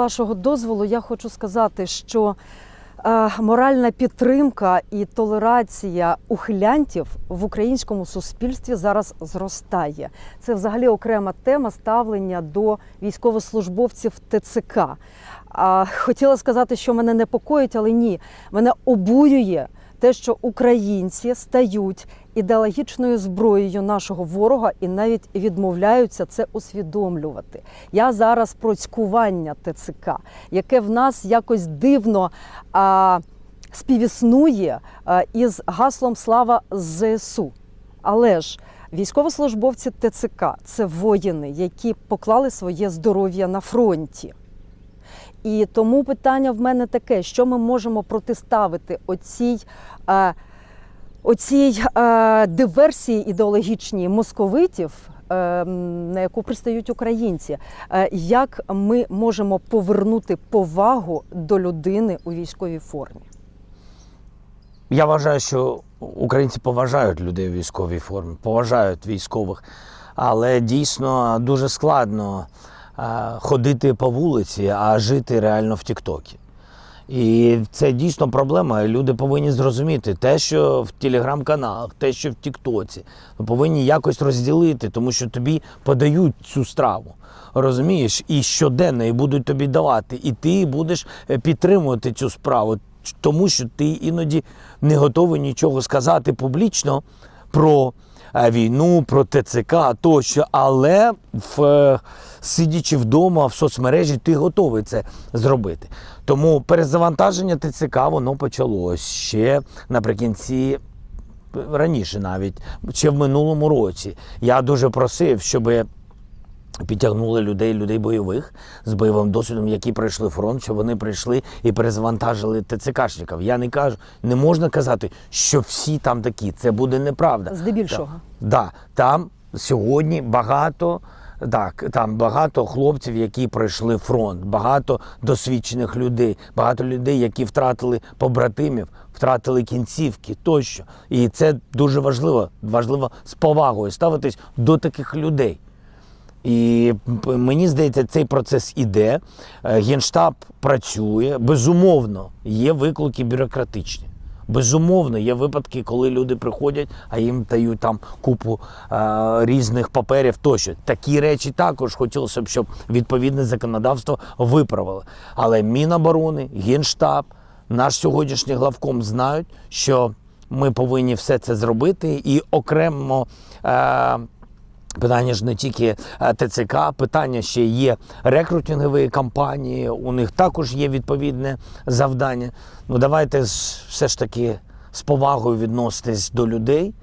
вашого дозволу я хочу сказати, що е, моральна підтримка і толерація ухилянтів в українському суспільстві зараз зростає. Це взагалі окрема тема ставлення до військовослужбовців ТЦК. Хотіла сказати, що мене непокоїть, але ні, мене обурює те, що українці стають ідеологічною зброєю нашого ворога і навіть відмовляються це усвідомлювати. Я зараз про цькування ТЦК, яке в нас якось дивно а, співіснує із гаслом Слава ЗСУ. Але ж військовослужбовці ТЦК це воїни, які поклали своє здоров'я на фронті. І тому питання в мене таке: що ми можемо протиставити оцій, е, оцій е, диверсії ідеологічній московитів, е, на яку пристають українці? Е, як ми можемо повернути повагу до людини у військовій формі? Я вважаю, що українці поважають людей у військовій формі, поважають військових, але дійсно дуже складно ходити по вулиці, а жити реально в Тіктокі. І це дійсно проблема. Люди повинні зрозуміти те, що в телеграм-каналах, те, що в Тіктоці, ми повинні якось розділити, тому що тобі подають цю страву. Розумієш, і щоденно і будуть тобі давати, і ти будеш е, підтримувати цю справу, тому що ти іноді не готовий нічого сказати публічно про е, війну, про ТЦК тощо, але в, е, сидячи вдома в соцмережі, ти готовий це зробити. Тому перезавантаження ТЦК воно почалось ще наприкінці. Раніше навіть ще в минулому році я дуже просив, щоб підтягнули людей, людей бойових з бойовим досвідом, які пройшли фронт, щоб вони прийшли і перезавантажили ТЦКшників. Я не кажу, не можна казати, що всі там такі. Це буде неправда. Здебільшого. Да, там сьогодні багато. Так, там багато хлопців, які пройшли фронт, багато досвідчених людей, багато людей, які втратили побратимів, втратили кінцівки тощо. І це дуже важливо. Важливо з повагою ставитись до таких людей. І мені здається, цей процес іде. Е, Генштаб працює. Безумовно, є виклики бюрократичні. Безумовно, є випадки, коли люди приходять, а їм дають там купу е, різних паперів тощо. Такі речі також хотілося б, щоб відповідне законодавство виправили. Але Міноборони, Генштаб, наш сьогоднішній главком знають, що ми повинні все це зробити і окремо. Е, Питання ж не тільки е, ТЦК, питання ще є рекрутингової кампанії. У них також є відповідне завдання. Ну давайте все ж таки з повагою відноситись до людей.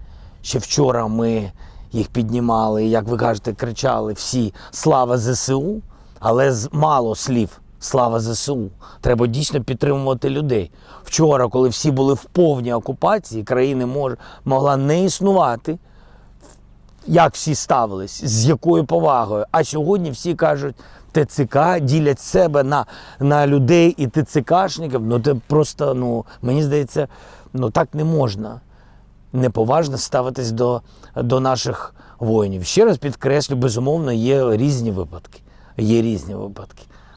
Ще вчора ми їх піднімали, як ви кажете, кричали всі Слава ЗСУ, але мало слів. Слава ЗСУ. Треба дійсно підтримувати людей. Вчора, коли всі були в повній окупації, країни мож, могла не існувати як всі ставились, з якою повагою. А сьогодні всі кажуть, ТЦК ділять себе на, на людей і ТЦКшників. Ну це просто, ну мені здається, ну так не можна. Неповажно ставитись до, до наших воїнів. Ще раз підкреслю, безумовно, є різні випадки. Є різні випадки.